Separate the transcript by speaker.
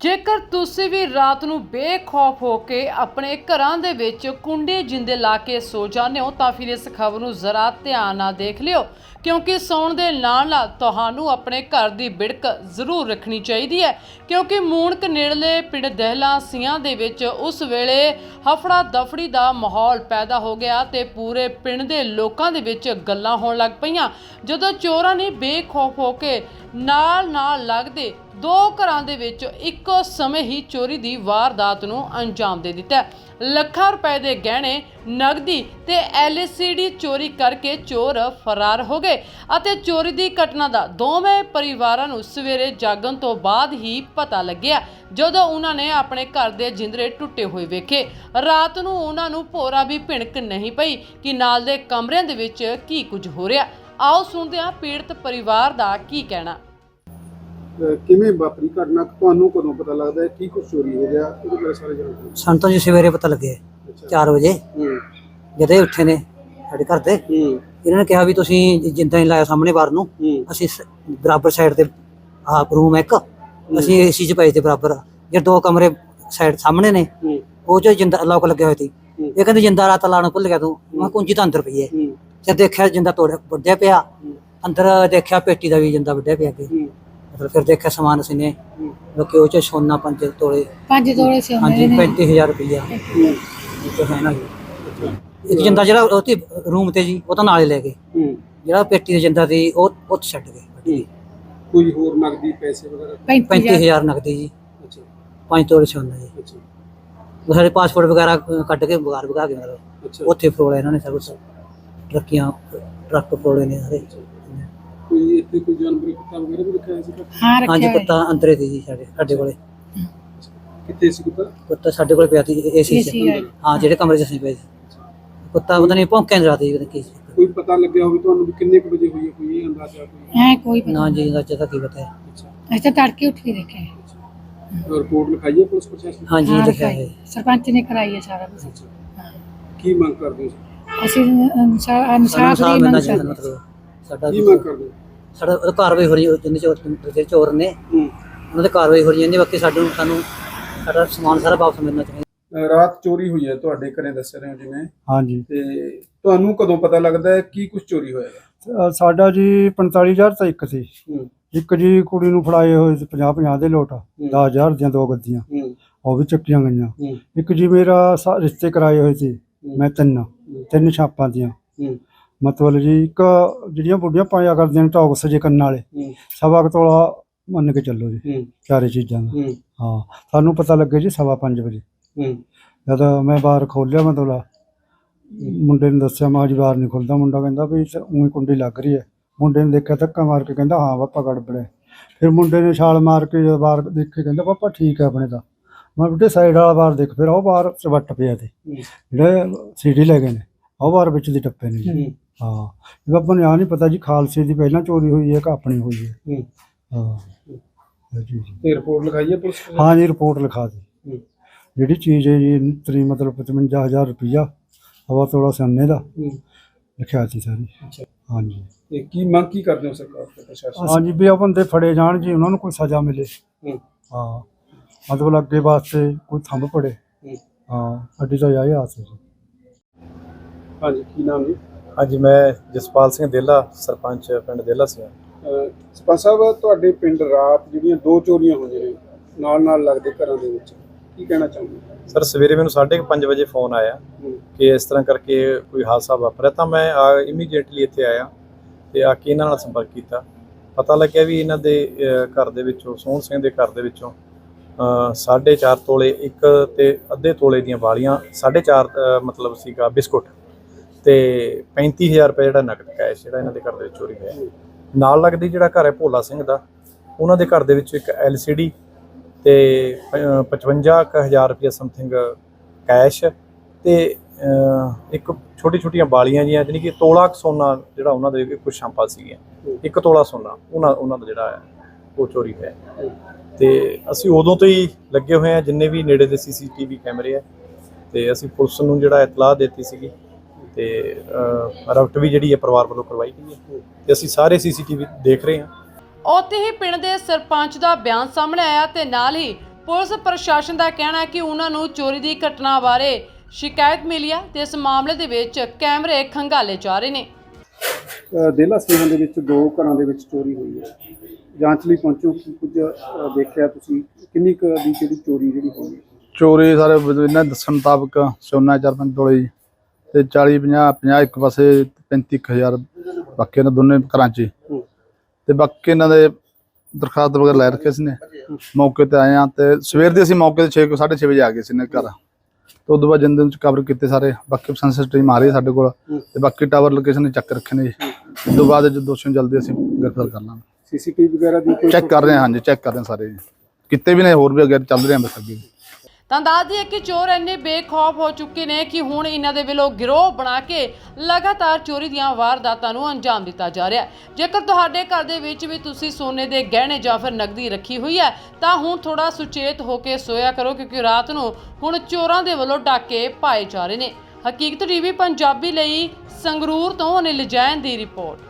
Speaker 1: ਜੇਕਰ ਤੁਸੀਂ ਵੀ ਰਾਤ ਨੂੰ ਬੇਖੌਫ ਹੋ ਕੇ ਆਪਣੇ ਘਰਾਂ ਦੇ ਵਿੱਚ ਕੁੰਡੇ ਜਿੰਦੇ ਲਾ ਕੇ ਸੋ ਜਾਂਦੇ ਹੋ, ਤਾਂ ਫਿਰ ਇਸ ਖਬਰ ਨੂੰ ਜ਼ਰਾ ਧਿਆਨ ਨਾਲ ਦੇਖ ਲਿਓ, ਕਿਉਂਕਿ ਸੌਣ ਦੇ ਨਾਲ ਨਾਲ ਤੁਹਾਨੂੰ ਆਪਣੇ ਘਰ ਦੀ ਬਿੜਕ ਜ਼ਰੂਰ ਰੱਖਣੀ ਚਾਹੀਦੀ ਹੈ, ਕਿਉਂਕਿ ਮੂਣਕ ਨੇੜਲੇ ਪਿੰਡ ਦਹਿਲਾ ਸੀਆਂ ਦੇ ਵਿੱਚ ਉਸ ਵੇਲੇ ਹਫੜਾ ਦਫੜੀ ਦਾ ਮਾਹੌਲ ਪੈਦਾ ਹੋ ਗਿਆ ਤੇ ਪੂਰੇ ਪਿੰਡ ਦੇ ਲੋਕਾਂ ਦੇ ਵਿੱਚ ਗੱਲਾਂ ਹੋਣ ਲੱਗ ਪਈਆਂ। ਜਦੋਂ ਚੋਰਾਂ ਨੇ ਬੇਖੌਫ ਹੋ ਕੇ ਨਾਲ ਨਾਲ ਲੱਗਦੇ ਦੋ ਘਰਾਂ ਦੇ ਵਿੱਚ ਇੱਕੋ ਸਮੇਂ ਹੀ ਚੋਰੀ ਦੀ ਵਾਰਦਾਤ ਨੂੰ ਅੰਜਾਮ ਦੇ ਦਿੱਤਾ ਲੱਖਾਂ ਰੁਪਏ ਦੇ ਗਹਿਣੇ ਨਗਦੀ ਤੇ ਐਲਸੀਡੀ ਚੋਰੀ ਕਰਕੇ ਚੋਰ ਫਰਾਰ ਹੋ ਗਏ ਅਤੇ ਚੋਰੀ ਦੀ ਘਟਨਾ ਦਾ ਦੋਵੇਂ ਪਰਿਵਾਰਾਂ ਨੂੰ ਸਵੇਰੇ ਜਾਗਣ ਤੋਂ ਬਾਅਦ ਹੀ ਪਤਾ ਲੱਗਿਆ, ਜਦੋਂ ਉਹਨਾਂ ਨੇ ਆਪਣੇ ਘਰ ਦੇ ਜਿੰਦਰੇ ਟੁੱਟੇ ਹੋਏ ਵੇਖੇ। ਰਾਤ ਨੂੰ ਉਹਨਾਂ ਨੂੰ ਭੋਰਾ ਵੀ ਭਿਣਕ ਨਹੀਂ ਪਈ ਕਿ ਨਾਲ ਦੇ ਕਮਰਿਆਂ ਦੇ ਵਿੱਚ ਕੀ ਕੁਝ ਹੋ ਰਿਹਾ। ਆਓ ਸੁਣਦੇ ਹਾਂ ਪੀੜਤ ਪਰਿਵਾਰ ਦਾ ਕੀ ਕਹਿਣਾ।
Speaker 2: ਅਹ ਕਿਵੇਂ ਵਾਪਰੀ ਘਟਨਾ? ਤੁਹਾਨੂੰ ਕਦੋਂ ਪਤਾ ਲੱਗਦਾ ਹੈ? ਕੀ ਕੁਝ ਚੋਰੀ ਹੋ ਗਿਆ? ਉਹਦੇ ਬਾਰੇ ਸਾਰੇ ਜਾਣਕਾਰੀ
Speaker 3: ਸਾਨੂੰ ਤਾਂ ਜੀ ਸਵੇਰੇ ਪਤਾ ਲੱਗਿਆ
Speaker 2: ਅੱਛਾ।
Speaker 3: 4 ਵਜੇ।
Speaker 2: ਹੂੰ।
Speaker 3: ਜਦੋਂ ਇਹ ਉੱਠੇ ਨੇ ਸਾਡੇ ਘਰ ਦੇ
Speaker 2: ਹੂੰ।
Speaker 3: ਇਹਨਾਂ ਨੇ ਕਿਹਾ ਵੀ ਤੁਸੀਂ ਜਿੰਦਾ ਹੀ ਲਾਇਆ ਸਾਹਮਣੇ ਬਾਰ ਨੂੰ
Speaker 2: ਹੂੰ।
Speaker 3: ਅਸੀਂ ਸ- ਬਰਾਬਰ ਸਾਈਡ ਤੇ ਆਹ ਰੂਮ ਇੱਕ। ਅਸੀਂ ਏਸੀ ਚ ਪਏ ਤੇ ਬਰਾਬਰ। ਜੇ ਦੋ ਕਮਰੇ ਸਾਈਡ ਸਾਹਮਣੇ ਨੇ
Speaker 2: ਹੂੰ।
Speaker 3: ਉਹ ਚ ਜਿੰਦਾ ਲੋਕ ਲੱਗਿਆ ਹੋਇਆ ਸੀ।
Speaker 2: ਹੂੰ।
Speaker 3: ਇਹ ਕਹਿੰਦੇ ਜਿੰਦਾ ਰਾਤ ਲਾਣਾ ਭੁੱਲ ਗਿਆ ਤੂੰ। ਮੈਂ ਕਿਹਾ ਕੁੰਜੀ ਤਾਂ ਅੰਦਰ ਪਈ ਹੈ।
Speaker 2: ਹੂੰ।
Speaker 3: ਜਦ ਦੇਖਿਆ ਜਿੰਦਾ ਤੋੜ ਵੱਡਿਆ ਪਿਆ। ਅੰਦਰ ਦੇਖਿਆ ਪੇਟੀ ਦਾ ਵੀ ਜਿੰਦਾ ਵੱਡਿਆ ਪਿਆ ਅੱਗੇ। ਮਤਲਬ ਫਿਰ ਦੇਖਿਆ ਸਮਾਨ ਅਸੀਂ ਨੇ ਲੋਕੀ ਉਹ ਚ ਸੋਨਾ ਪੰਜ ਤੋਲੇ
Speaker 4: ਪੰਜ ਤੋਲੇ ਸੀ
Speaker 3: ਹਾਂਜੀ 35000 ਰੁਪਈਆ।
Speaker 2: ਹੂੰ।
Speaker 3: ਇਹ ਤਾਂ ਹੈ ਨਾ ਜੀ। ਇੱਕ ਜਿੰਦਾ ਜਿਹੜਾ ਉਹ ਤੇ ਰੂਮ ਤੇ ਜੀ ਉਹ ਤਾਂ ਨਾਲੇ ਲੈ ਗਏ। ਜਿਹੜਾ ਪੇਟੀ ਦੇ ਜਿੰਦਾ ਸੀ ਉਹ ਉਹ ਛੱਡ ਗਏ।
Speaker 2: ਕੋਈ ਹੋਰ ਨਗਦੀ ਪੈਸੇ ਵਗੈਰਾ?
Speaker 3: 35000 ਨਕਦੀ ਜੀ।
Speaker 2: ਅੱਛਾ।
Speaker 3: ਪੰਜ ਤੋਲੇ ਸੋਨਾ ਜੀ।
Speaker 2: ਅੱਛਾ।
Speaker 3: ਉਹ ਸਾਡੇ ਪਾਸਪੋਰਟ ਵਗੈਰਾ ਕੱਢ ਕੇ ਬਗਾਰ ਵਗਾ ਕੇ ਮਤਲਬ। ਉੱਥੇ ਫਰੋਲਿਆ ਇਹਨਾਂ ਨੇ ਸਭ ਕੁਛ ਟਰੱਕੀਆਂ ਟਰੱਕ ਫਰੋਲੇ ਨੇ ਸਾਰੇ
Speaker 2: ਕੋਈ ਇੱਥੇ ਕੋਈ ਜਾਨਵਰ ਕੁੱਤਾ ਵਗੈਰਾ ਵੀ ਰੱਖਿਆ ਹੋਇਆ ਸੀ ਘਰ?
Speaker 4: ਹਾਂ
Speaker 3: ਹਾਂਜੀ
Speaker 4: ਰੱਖਿਆ ਹੋਇਆ।
Speaker 3: ਕੁੱਤਾ ਅੰਦਰੇ ਸੀ ਜੀ ਸਾਡੇ ਸਾਡੇ ਕੋਲੇ
Speaker 2: ਕਿੱਥੇ ਸੀ ਕੁੱਤਾ
Speaker 3: ਕੁੱਤਾ ਸਾਡੇ ਕੋਲੇ ਪਿਆ ਸੀ ਏਸੀ
Speaker 4: AC
Speaker 3: ਚ
Speaker 4: ਹੈ।
Speaker 3: ਹਾਂ ਜਿਹੜੇ ਕਮਰੇ ਚ ਅਸੀਂ ਪਏ ਸੀ ਕੁੱਤਾ ਪਤਾ ਨਹੀਂ ਭੌਂਕਿਆ ਨਹੀਂ ਰਾਤੀ ਪਤਾ ਕੀ ਸੀ।
Speaker 2: ਕੋਈ ਪਤਾ ਲੱਗਿਆ ਹੋਵੇ ਤੁਹਾਨੂੰ ਵੀ ਕਿੰਨੇ ਕੁ ਵਜੇ ਹੋਈ ਹੈ ਕੋਈ ਇਹ ਅੰਦਾਜ਼ਾ ਕੋਈ
Speaker 4: ਹੈ ਕੋਈ ਪਤਾ
Speaker 3: ਨਾ ਜੀ ਦਾ ਤਾਂ ਕੀ ਪਤਾ ਹੈ
Speaker 2: ਅੱਛਾ
Speaker 4: ਅਸੀਂ ਤਾਂ ਤੜਕੇ ਉੱਠ ਕੇ ਦੇਖਿਆ
Speaker 2: ਰਿਪੋਰਟ ਲਿਖਾਈ ਹੈ ਪੁਲਿਸ ਪ੍ਰਸ਼ਾਸਨ
Speaker 3: ਹਾਂਜੀ
Speaker 4: ਹਾਂ,
Speaker 3: ਲਿਖਿਆ ਹੈ
Speaker 4: ਲਿਖਾਈ। ਸਰਪੰਚ ਨੇ ਕਰਾਈ ਹੈ ਸਾਰਾ ਕੁਝ
Speaker 2: ਅੱਛਾ
Speaker 4: ਹਾਂ।
Speaker 2: ਕੀ ਮੰਗ ਕਰਦੇ ਹੋ
Speaker 4: ਅਸੀਂ ਅਨਸਾਰ
Speaker 3: ਸਾਨੂੰ
Speaker 4: ਅਨਸਾਰ
Speaker 3: ਸਾਲ
Speaker 4: ਦੀ
Speaker 3: ਮਿਲਣਾ
Speaker 4: ਮੰਗ
Speaker 3: ਚਾਹੀਦਾ
Speaker 4: ਕਰਦੇ
Speaker 3: ਮਤਲਬ ਸਾਡਾ
Speaker 2: ਕੀ ਮੰਗ ਕਰਦੇ ਹੋ?
Speaker 3: ਸਾਡਾ ਉਹ ਕਾਰਵਾਈ ਹੋ ਰਹੀ ਹੈ ਜਿੰਨੇ ਚੋਰ ਜਿਹੜੇ ਚੋਰ ਨੇ
Speaker 2: ਹੂੰ।
Speaker 3: ਉਹਨਾਂ ਤੇ ਕਾਰਵਾਈ ਹੋ ਰਹੀ ਹੈ ਬਾਕੀ ਸਾਨੂੰ ਸਾਨੂੰ ਸਾਡਾ ਸਮਾਨ ਸਾਰਾ ਵਾਪਸ ਮਿਲਣਾ ਚਾਹੀਦਾ।
Speaker 2: ਅਹ ਰਾਤ ਚੋਰੀ ਹੋਈ ਹੈ ਤੁਹਾਡੇ ਘਰੇ ਦੱਸ ਰਹੇ ਹੋ ਜਿਵੇਂ।
Speaker 5: ਹਾਂਜੀ।
Speaker 2: ਤੇ ਤੁਹਾਨੂੰ ਕਦੋਂ ਪਤਾ ਲੱਗਦਾ ਹੈ ਕੀ ਕੁਝ ਚੋਰੀ ਹੋਇਆ ਹੈ?
Speaker 5: ਅ, ਸਾਡਾ ਜੀ 45000 ਤਾਂ ਇੱਕ ਸੀ।
Speaker 2: ਹੂੰ।
Speaker 5: ਇੱਕ ਜੀ ਕੁੜੀ ਨੂੰ ਫੜਾਏ ਹੋਏ ਸੀ 50 50 ਦੇ ਲੋਟ। 10000 ਦੀਆਂ ਦੋ ਗੱਦੀਆਂ
Speaker 2: ਹੂੰ।
Speaker 5: ਉਹ ਵੀ ਚੱਕੀਆਂ ਗਈਆਂ।
Speaker 2: ਹੂੰ।
Speaker 5: ਇੱਕ ਜੀ ਮੇਰਾ ਸਾ- ਰਿਸ਼ਤੇ ਕਰਾਏ ਹੋਏ ਸੀ। ਮੈਂ ਤਿੰਨ। ਤਿੰਨ ਛਾਪਾਂ ਦੀਆਂ।
Speaker 2: ਹੂੰ।
Speaker 5: ਮਤਲਬ ਜੀ ਇੱਕ ਜਿਹੜੀਆਂ ਬੁੱਢੀਆਂ ਪਾਇਆ ਕਰਦੀਆਂ ਨੇ ਟੌਕਸ ਜੇ ਕੰਨਾਂ ਵਾਲੇ
Speaker 2: ਹੂੰ।
Speaker 5: ਸਵਾ ਕੁ ਤੋਲਾ ਮੰਨ ਕੇ ਚੱਲੋ ਜੀ
Speaker 2: ਹੂੰ।
Speaker 5: ਚਾਰੇ ਚੀਜ਼ਾਂ ਦਾ।
Speaker 2: ਹੂੰ।
Speaker 5: ਹਾਂ ਸਾਨੂੰ ਪਤਾ ਲੱਗੇ ਜੀ ਸਵਾ ਪੰਜ ਵਜੇ।
Speaker 2: ਹੂੰ।
Speaker 5: ਜਦ ਮੈਂ ਬਾਹਰ ਖੋਲਿਆ ਮੈਂ ਤੋਲਾ ਮੁੰਡੇ ਨੂੰ ਦੱਸਿਆ ਮਾਂ ਜੀ ਬਾਹਰ ਨਹੀਂ ਖੁੱਲਦਾ। ਮੁੰਡਾ ਕਹਿੰਦਾ ਵੀ ਉਹੀ ਕੁੰਡੀ ਲੱਗ ਰਹੀ ਹੈ। ਮੁੰਡੇ ਨੇ ਦੇਖਿਆ ਧੱਕਾ ਮਾਰ ਕੇ ਕਹਿੰਦਾ ਹਾਂ ਪਾਪਾ ਗੜਬੜੇ ਫਿਰ ਮੁੰਡੇ ਨੇ ਛਾਲ ਮਾਰ ਕੇ ਜਦ ਬਾਹਰ ਦੇਖੇ ਕਹਿੰਦਾ ਪਾਪਾ ਠੀਕ ਹੈ ਆਪਣੇ ਤਾਂ। ਮੈਂ ਬੇਟੇ ਸਾਈਡ ਵਾਲਾ ਬਾਹਰ ਦੇਖ ਫਿਰ ਉਹ ਬਾਹਰ ਚਵੱਟ ਪਿਆ ਤੇ ਜਿਹੜੇ ਸੀਡੀ ਲੈ ਗਏ ਨੇ। ਬਾਹਰ ਵਿੱਚ ਦੀ ਟੱਪੇ ਨੇ ਜੀ।
Speaker 2: ਹੂੰ।
Speaker 5: ਇਹ ਆਪਾਂ ਨੂੰ ਆ ਨਹੀਂ ਪਤਾ ਜੀ ਖਾਲਸੇ ਦੀ ਪਹਿਲਾਂ ਚੋਰੀ ਹੋਈ ਹੈ ਕਿ ਆਪਣੀ ਹੋਈ ਹੈ।
Speaker 2: ਹੂੰ।
Speaker 5: ਜੀ ਜੀ।
Speaker 2: ਤੇ ਰਿਪੋਰਟ ਲਿਖਾਈ ਹੈ ਪੁਲਿਸ
Speaker 5: ਹਾਂ ਜੀ ਰਿਪੋਰਟ ਲਿਖਾ ਦੀ ਜਿਹੜੀ ਚੀਜ਼ ਹੈ ਜੀ ਤਰੀ ਮਤਲਬ 55000 ਰੁਪਈਆ ਹਵਾ ਤੋਲਾ ਸੋਨੇ ਦਾ
Speaker 2: ਹੂੰ।
Speaker 5: ਲਿਖਿਆ ਸੀ ਸਾਰੀ।
Speaker 2: ਅੱਛਾ।
Speaker 5: ਹਾਂਜੀ
Speaker 2: ਤੇ ਕੀ ਮੰਗ ਕੀ ਕਰਦੇ ਹੋ ਸਰਕਾਰ ਤੇ ਪ੍ਰਸ਼ਾਸਨ
Speaker 5: ਹਾਂਜੀ ਵੀ ਉਹ ਬੰਦੇ ਫੜੇ ਜਾਣ ਜੀ ਉਹਨਾਂ ਨੂੰ ਕੋਈ ਸਜ਼ਾ ਮਿਲੇ।
Speaker 2: ਹੂੰ।
Speaker 5: ਹਾਂ। ਮਤਲਬ ਅੱਗੇ ਵਾਸਤੇ ਕੋਈ ਥੰਮ ਪੜੇ।
Speaker 2: ਹੂੰ।
Speaker 5: ਹਾਂ ਸਾਡੀ ਤਾਂ ਇਹ ਆਸ ਹੈ ਜੀ
Speaker 2: ਹਾਂਜੀ ਕੀ ਨਾਮ ਹੈ
Speaker 6: ਹਾਂਜੀ ਮੈਂ ਜਸਪਾਲ ਸਿੰਘ ਦੇਲਾ ਸਰਪੰਚ ਪਿੰਡ ਦੇਲਾ ਸਿੰਘ
Speaker 2: ਸਰਪੰਚ ਸਾਹਿਬ ਤੁਹਾਡੇ ਪਿੰਡ ਰਾਤ ਜਿਹੜੀਆਂ ਦੋ ਚੋਰੀਆਂ ਹੋਈਆਂ ਨੇ ਨਾਲ ਨਾਲ ਲੱਗਦੇ ਘਰਾਂ ਦੇ ਵਿੱਚ ਕੀ ਕਹਿਣਾ ਚਾਹੁੰਦੇ
Speaker 6: ਸਰ ਸਵੇਰੇ ਮੈਨੂੰ 5:30 ਵਜੇ ਫੋਨ ਆਇਆ ਕਿ ਇਸ ਤਰ੍ਹਾਂ ਕਰਕੇ ਕੋਈ ਹਾਦਸਾ ਵਾਪਰਿਆ ਤਾਂ ਮੈਂ ਇਮੀਡੀਏਟਲੀ ਇੱਥੇ ਆਇਆ ਤੇ ਆ ਕੇ ਇਹਨਾਂ ਨਾਲ ਸੰਪਰਕ ਕੀਤਾ। ਪਤਾ ਲੱਗਿਆ ਵੀ ਇਹਨਾਂ ਦੇ ਘਰ ਦੇ ਵਿੱਚੋਂ ਸੋਹਣ ਸਿੰਘ ਦੇ ਘਰ ਦੇ ਵਿੱਚੋਂ ਅਹ, ਸਾਢੇ ਚਾਰ ਤੋਲੇ ਇੱਕ ਤੇ ਅੱਧੇ ਤੋਲੇ ਦੀਆਂ ਵਾਲੀਆਂ ਸਾਢੇ ਚਾਰ ਅਹ, ਮਤਲਬ ਸੀਗਾ ਬਿਸਕੁਟ। ਤੇ 35000 ਰੁਪਏ ਜਿਹੜਾ ਨਕਦ ਕੈਸ਼ ਜਿਹੜਾ ਇਹਨਾਂ ਦੇ ਘਰ ਦੇ ਵਿੱਚ ਚੋਰੀ ਹੋਇਆ। ਨਾਲ ਲੱਗਦੀ ਜਿਹੜਾ ਘਰ ਹੈ ਭੋਲਾ ਸਿੰਘ ਦਾ, ਉਹਨਾਂ ਦੇ ਘਰ ਦੇ ਵਿੱਚ ਇੱਕ LCD ਤੇ 55000 ਰੁਪਏ ਸਮਥਿੰਗ ਕੈਸ਼ ਤੇ ਇੱਕ ਛੋਟੀ ਛੋਟੀਆਂ ਬਾਲੀਆਂ ਜੀਆਂ ਜਾਨੀ ਕਿ ਤੋਲਾ ਕੁ ਸੋਨਾ ਜਿਹੜਾ ਉਹਨਾਂ ਦੇ ਕੁਝ ਸ਼ਾਂਪਾ ਸੀਗੀਆਂ। ਇੱਕ ਤੋਲਾ ਸੋਨਾ, ਉਹਨਾਂ ਉਹਨਾਂ ਦਾ ਜਿਹੜਾ ਹੈ ਉਹ ਚੋਰੀ ਹੋਇਆ। ਤੇ ਅਸੀਂ ਉਦੋਂ ਤੋਂ ਹੀ ਲੱਗੇ ਹੋਏ ਆ ਜਿੰਨੇ ਵੀ ਨੇੜੇ ਦੇ ਸੀਸੀਟੀਵੀ ਕੈਮਰੇ ਆ ਤੇ ਅਸੀਂ ਪੁਲਿਸ ਨੂੰ ਜਿਹੜਾ ਇਤਲਾਹ ਦਿੱਤੀ ਸੀਗੀ। ਤੇ ਰਫਟ ਵੀ ਜਿਹੜੀ ਹੈ ਪਰਿਵਾਰ ਵੱਲੋਂ ਕਰਵਾਈ ਗਈ ਹੈ ਤੇ ਅਸੀਂ ਸਾਰੇ ਸੀਸੀਟੀਵੀ ਦੇਖ ਰਹੇ ਹਾਂ।
Speaker 1: ਉੱਥੇ ਹੀ ਪਿੰਡ ਦੇ ਸਰਪੰਚ ਦਾ ਬਿਆਨ ਸਾਹਮਣੇ ਆਇਆ ਤੇ ਨਾਲ ਹੀ ਪੁਲਿਸ ਪ੍ਰਸ਼ਾਸਨ ਦਾ ਕਹਿਣਾ ਹੈ ਕਿ ਉਹਨਾਂ ਨੂੰ ਚੋਰੀ ਦੀ ਘਟਨਾ ਬਾਰੇ ਸ਼ਿਕਾਇਤ ਮਿਲੀ ਹੈ ਤੇ ਇਸ ਮਾਮਲੇ ਦੇ ਵਿੱਚ ਕੈਮਰੇ ਖੰਗਾਲੇ ਜਾ ਰਹੇ ਨੇ।
Speaker 2: ਅ, ਦੇਲਾ ਸਿੰਘਾਂ ਦੇ ਵਿੱਚ ਦੋ ਘਰਾਂ ਦੇ ਵਿੱਚ ਚੋਰੀ ਹੋਈ ਹੈ। ਜਾਂਚ ਲਈ ਪਹੁੰਚੋ ਕੀ ਕੁਝ ਅ, ਦੇਖਿਆ ਤੁਸੀਂ ਕਿੰਨੀ ਕੁ ਦੀ ਜਿਹੜੀ ਚੋਰੀ ਜਿਹੜੀ ਹੋਈ ਹੈ?
Speaker 7: ਚੋਰੀ ਸਾਰੇ ਇਹਨਾਂ ਦੱਸਣ ਮੁਤਾਬਕ ਸੋਨਾ ਚਾਰ ਪੰਜ ਤੋਲੇ ਜੀ। ਤੇ 40 50 50 ਇੱਕ ਪਾਸੇ 35000 ਬਾਕੀ ਇਹਨਾਂ ਦੋਨੇ ਘਰਾਂ 'ਚ
Speaker 2: ਹੀ।
Speaker 7: ਤੇ ਬਾਕੀ ਇਹਨਾਂ ਦੇ ਦਰਖਾਸਤ ਵਗੈਰਾ ਲੈ ਰੱਖੇ ਸੀ ਨੇ। ਮੌਕੇ ਤੇ ਆਏ ਆ ਤੇ ਸਵੇਰ ਦੇ ਅਸੀਂ ਮੌਕੇ ਤੇ 6 6:30 ਵਜੇ ਆ ਗਏ ਸੀ ਨੇ ਘਰ। ਤੇ ਉਦੋਂ ਬਾਅਦ ਜਿੰਦੇ ਵਿੱਚ ਕਵਰ ਕੀਤੇ ਸਾਰੇ। ਬਾਕੀ ਸੈਂਸਸ ਟੀਮ ਆ ਰਹੀ ਹੈ ਸਾਡੇ ਕੋਲ। ਤੇ ਬਾਕੀ ਟਾਵਰ ਲੋਕੇਸ਼ਨ ਚੱਕ ਰੱਖੇ ਨੇ ਜੀ। ਉਸ ਤੋਂ ਬਾਅਦ ਜੋ ਦੋਸ਼ੀਆਂ ਨੂੰ ਜਲਦੀ ਅਸੀਂ ਗ੍ਰਿਫਤਾਰ ਕਰ ਲਾਂਗੇ।
Speaker 2: ਸੀਸੀਟੀਵੀ ਵਗੈਰਾ ਦੀ ਕੋਈ
Speaker 7: ਚੈੱਕ ਕਰ ਰਹੇ ਹਾਂ ਹਾਂਜੀ ਚੈੱਕ ਕਰ ਰਹੇ ਹਾਂ ਸਾਰੇ ਜੀ। ਕਿਤੇ ਵੀ ਨੇ ਹੋਰ ਵੀ ਅੱਗੇ ਚੱਲ ਰਹੇ ਆ ਬਸ ਅੱਗੇ।
Speaker 1: ਤਾਂ ਦੱਸ ਦਈਏ ਕਿ ਚੋਰ ਇੰਨੇ ਬੇਖੌਫ ਹੋ ਚੁੱਕੇ ਨੇ ਕਿ ਹੁਣ ਇਹਨਾਂ ਦੇ ਵੱਲੋਂ ਗਿਰੋਹ ਬਣਾ ਕੇ ਲਗਾਤਾਰ ਚੋਰੀ ਦੀਆਂ ਵਾਰਦਾਤਾਂ ਨੂੰ ਅੰਜਾਮ ਦਿੱਤਾ ਜਾ ਰਿਹਾ ਹੈ। ਜੇਕਰ ਤੁਹਾਡੇ ਘਰ ਦੇ ਵਿੱਚ ਵੀ ਤੁਸੀਂ ਸੋਨੇ ਦੇ ਗਹਿਣੇ ਜਾਂ ਫਿਰ ਨਕਦੀ ਰੱਖੀ ਹੋਈ ਹੈ, ਤਾਂ ਹੁਣ ਥੋੜਾ ਸੁਚੇਤ ਹੋ ਕੇ ਸੋਇਆ ਕਰੋ ਕਿਉਂਕਿ ਰਾਤ ਨੂੰ ਹੁਣ ਚੋਰਾਂ ਦੇ ਵੱਲੋਂ ਡਾਕੇ ਪਾਏ ਜਾ ਰਹੇ ਨੇ। ਹਕੀਕਤ ਟੀਵੀ ਪੰਜਾਬੀ ਲਈ ਸੰਗਰੂਰ ਤੋਂ ਅਨਿਲ ਜੈਨ ਦੀ ਰਿਪੋਰਟ।